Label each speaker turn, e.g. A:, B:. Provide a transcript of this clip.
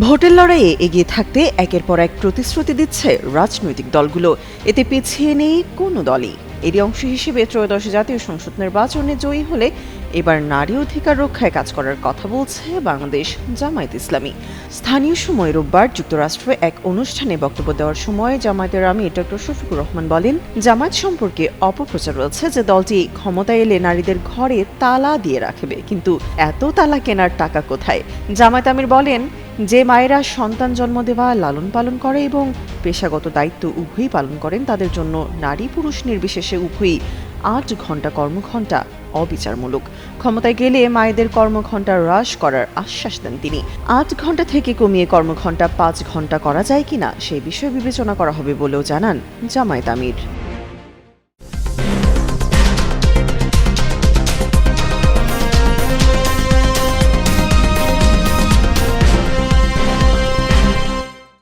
A: ভোটের লড়াইয়ে এগিয়ে থাকতে একের পর এক প্রতিশ্রুতি দিচ্ছে রাজনৈতিক দলগুলো। এতে পিছিয়ে নেই কোনো দলই। এরই অংশ হিসেবে ত্রয়োদশ জাতীয় সংসদ নির্বাচনে জয়ী হলে এবার নারী অধিকার রক্ষায় কাজ করার কথা বলছে বাংলাদেশ জামায়াত ইসলামী। স্থানীয় সময় রোববার যুক্তরাষ্ট্রে এক অনুষ্ঠানে বক্তব্য দেওয়ার সময় জামায়াতের আমি ডক্টর শফিকুর রহমান বলেন, জামায়াত সম্পর্কে অপপ্রচার রয়েছে যে দলটি ক্ষমতায় এলে নারীদের ঘরে তালা দিয়ে রাখবে। কিন্তু এত তালা কেনার টাকা কোথায়? জামায়াত আমির বলেন যে মায়েরা সন্তান জন্ম দেওয়া, লালন পালন করে এবং পেশাগত দায়িত্ব উভয়ই পালন করেন, তাদের জন্য নারী পুরুষ নির্বিশেষে উভয়ই আট ঘণ্টা কর্মঘণ্টা অবিচারমূলক। ক্ষমতায় গেলে মায়েদের কর্মঘণ্টা হ্রাস করার আশ্বাস দেন তিনি। আট ঘণ্টা থেকে কমিয়ে কর্মঘণ্টা পাঁচ ঘণ্টা করা যায় কিনা সেই বিষয়ে বিবেচনা করা হবে বলেও জানান জামায়াত আমির।